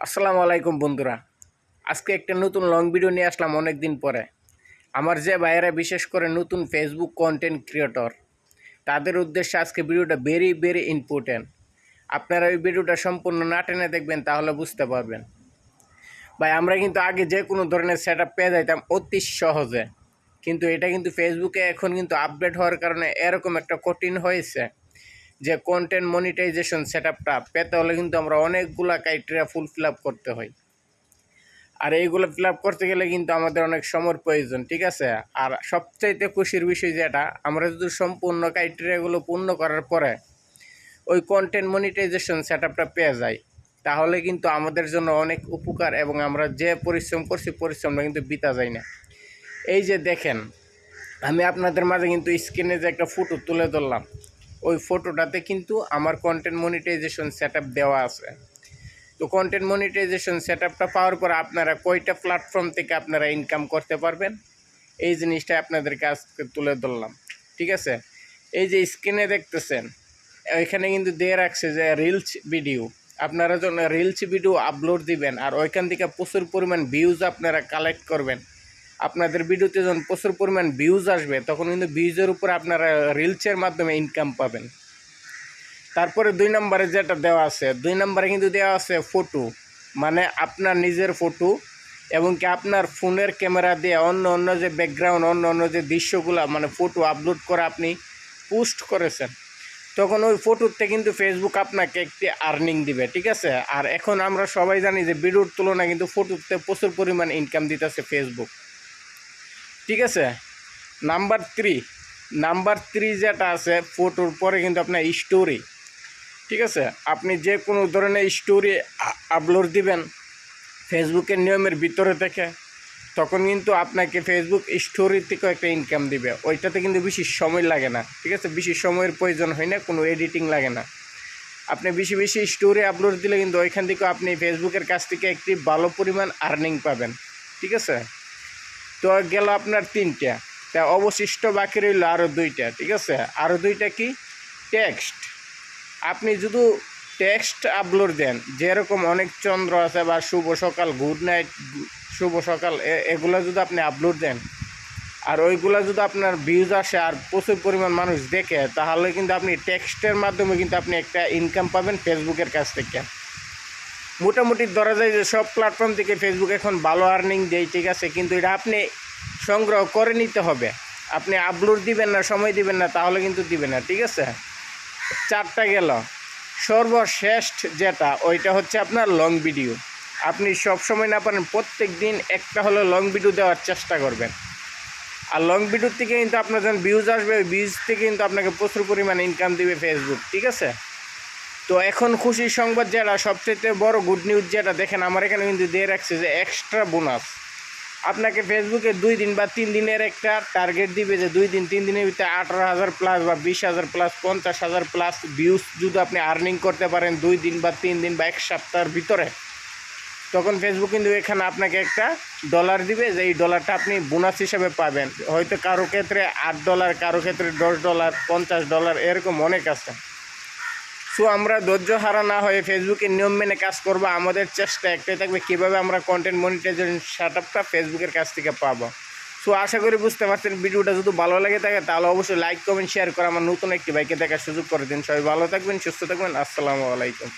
আসসালামু আলাইকুম বন্ধুরা। আজকে একটা নতুন লং ভিডিও নিয়ে আসলাম অনেক দিন পরে। আমার যে ভাইয়েরা বিশেষ করে নতুন ফেসবুক কন্টেন্ট ক্রিয়েটর তাদের উদ্দেশ্যে আজকে ভিডিওটা ভেরি ভেরি ইম্পর্ট্যান্ট আপনারা ওই ভিডিওটা সম্পূর্ণ না টেনে দেখবেন, তাহলে বুঝতে পারবেন। ভাই, আমরা কিন্তু আগে যে কোনো ধরনের সেট আপ পেয়ে যাইতাম অতি সহজে। কিন্তু এটা কিন্তু ফেসবুকে এখন কিন্তু আপডেট হওয়ার কারণে এরকম একটা কঠিন হয়েছে। যে কন্টেন্ট মনিটাইজেশন সেট আপটা পেতে হলে কিন্তু আমরা অনেকগুলা ক্রাইটেরিয়া ফুল ফিল আপ করতে হয়। আর এইগুলো ফিল আপ করতে গেলে কিন্তু আমাদের অনেক সময়ের প্রয়োজন, ঠিক আছে? আর সবচাইতে খুশির বিষয় যেটা, আমরা যদি সম্পূর্ণ ক্রাইটেরিয়াগুলো পূর্ণ করার পরে ওই কন্টেন্ট মনিটাইজেশন সেট আপটা পেয়ে যাই, তাহলে কিন্তু আমাদের জন্য অনেক উপকার এবং আমরা যে পরিশ্রম করছি, পরিশ্রমটা কিন্তু বিতা যায় না। এই যে দেখেন, আমি আপনাদের মাঝে কিন্তু স্ক্রিনে যে একটা ফটো তুলে ধরলাম ওই ফটোটাতে কিন্তু আমার কন্টেন্ট মনিটাইজেশন সেট দেওয়া আছে। তো কন্টেন্ট মনিটাইজেশন সেট আপটা পাওয়ার পর আপনারা কয়টা প্ল্যাটফর্ম থেকে আপনারা ইনকাম করতে পারবেন? এই জিনিসটা আপনাদেরকে আজকে তুলে ধরলাম, ঠিক আছে? এই যে স্ক্রিনে দেখতেছেন, এখানে কিন্তু দিয়ে রাখছে যে রিলস ভিডিও আপনারা যখন রিলস ভিডিও আপলোড দিবেন আর ওইখান থেকে প্রচুর পরিমাণ ভিউজ আপনারা কালেক্ট করবেন আপনাদের ভিডিওতে যখন প্রচুর পরিমাণ ভিউজ আসবে, তখন কিন্তু ভিউজের উপর আপনারা রিলসের মাধ্যমে ইনকাম পাবেন। তারপরে দুই নম্বরে যেটা দেওয়া আছে, দুই নম্বরে কিন্তু দেওয়া আছে ফটো মানে আপনার নিজের ফটো এবং কি আপনার ফোনের ক্যামেরা দিয়ে অন্য অন্য যে ব্যাকগ্রাউন্ড অন্য অন্য যে দৃশ্যগুলো মানে ফটো আপলোড করে আপনি পোস্ট করেছেন, তখন ওই ফটোতে কিন্তু ফেসবুক আপনাকে একটি আর্নিং দিবে, ঠিক আছে? আর এখন আমরা সবাই জানি যে ভিডিওর তুলনায় কিন্তু ফটোতে প্রচুর পরিমাণ ইনকাম দিতেছে ফেসবুক ঠিক আছে? নাম্বার থ্রি নাম্বার থ্রি যেটা আছে ফটোর পরে কিন্তু আপনার স্টোরি ঠিক আছে? আপনি যে কোনো ধরনের স্টোরি আপলোড দিবেন ফেসবুকের নিয়মের ভিতরে থেকে, তখন কিন্তু আপনাকে ফেসবুক স্টোরি থেকেও একটা ইনকাম দিবে। ওইটাতে কিন্তু বেশি সময় লাগে না। ঠিক আছে? বেশি সময়ের প্রয়োজন হয় না, কোনো এডিটিং লাগে না। আপনি বেশি বেশি স্টোরি আপলোড দিলে কিন্তু ওইখান থেকেও আপনি ফেসবুকের কাছ থেকে একটি ভালো পরিমাণ আর্নিং পাবেন। ঠিক আছে? তো গেল আপনার তিনটা। তা অবশিষ্ট বাকি রইল আরও দুইটা, ঠিক আছে? আরও দুইটা কি? টেক্সট। আপনি শুধু টেক্সট আপলোড দেন, যেরকম অনেক চন্দ্র আছে বা শুভ সকাল, গুড নাইট, শুভ সকাল এগুলো যদি আপনি আপলোড দেন, আর ওইগুলো যদি আপনার ভিউজ আসে আর প্রচুর পরিমাণ মানুষ দেখে, তাহলে কিন্তু আপনি টেক্সটের মাধ্যমে কিন্তু আপনি একটা ইনকাম পাবেন ফেসবুকের কাছ থেকে। মোটামুটি ধরা যায় যে সব প্ল্যাটফর্ম থেকে ফেসবুক এখন ভালো আর্নিং দেয়, ঠিক আছে? কিন্তু এটা আপনি সংগ্রহ করে নিতে হবে। আপনি আপলোড দিবেন না, সময় দিবেন না, তাহলে কিন্তু দিবেন না, ঠিক আছে? চারটা গেল। সর্বশ্রেষ্ঠ যেটা, ওইটা হচ্ছে আপনার লং ভিডিও আপনি সব সময় না পারেন প্রত্যেক দিন একটা হলো লং ভিডিও দেওয়ার চেষ্টা করবেন। আর লং ভিডিওর থেকে কিন্তু আপনার যখন ভিউজ আসবে, ওই ভিউজ থেকে কিন্তু আপনাকে প্রচুর পরিমাণে ইনকাম দিবে ফেসবুক ঠিক আছে? তো এখন খুশির সংবাদ যেটা সবচেয়ে বড় গুড নিউজ যেটা, দেখেন আমার এখানে কিন্তু দিয়ে রাখছে যে এক্সট্রা বোনাস আপনাকে ফেসবুকে দুই দিন বা তিন দিনের একটা টার্গেট দিবে যে দুই দিন, তিন দিনের ভিতরে আঠারো হাজার প্লাস বা বিশ হাজার প্লাস পঞ্চাশ হাজার প্লাস ভিউজ যদি আপনি আর্নিং করতে পারেন দুই দিন বা তিন দিন বা এক সপ্তাহের ভিতরে। তখন ফেসবুক কিন্তু এখানে আপনাকে একটা ডলার দিবে যে এই ডলারটা আপনি বোনাস হিসেবে পাবেন। হয়তো কারও ক্ষেত্রে আট ডলার কারও ক্ষেত্রে দশ ডলার পঞ্চাশ ডলার এরকম অনেক আছে। সো আমরা ধৈর্য হারা না হয়ে ফেসবুকের নিয়ম মেনে কাজ করব। আমাদের চেষ্টা একটাই থাকবে কীভাবে আমরা কন্টেন্ট মনিটাইজেশন সেট আপটা ফেসবুকের কাছ থেকে পাবো। সো আশা করি বুঝতে পারছেন, ভিডিওটা যদি ভালো লাগে থাকে, তাহলে অবশ্যই লাইক কমেন্ট শেয়ার করে আমার নতুন একটি বাইকে দেখার সুযোগ করে দিন। সবাই ভালো থাকবেন, সুস্থ থাকবেন। আসসালামু আলাইকুম।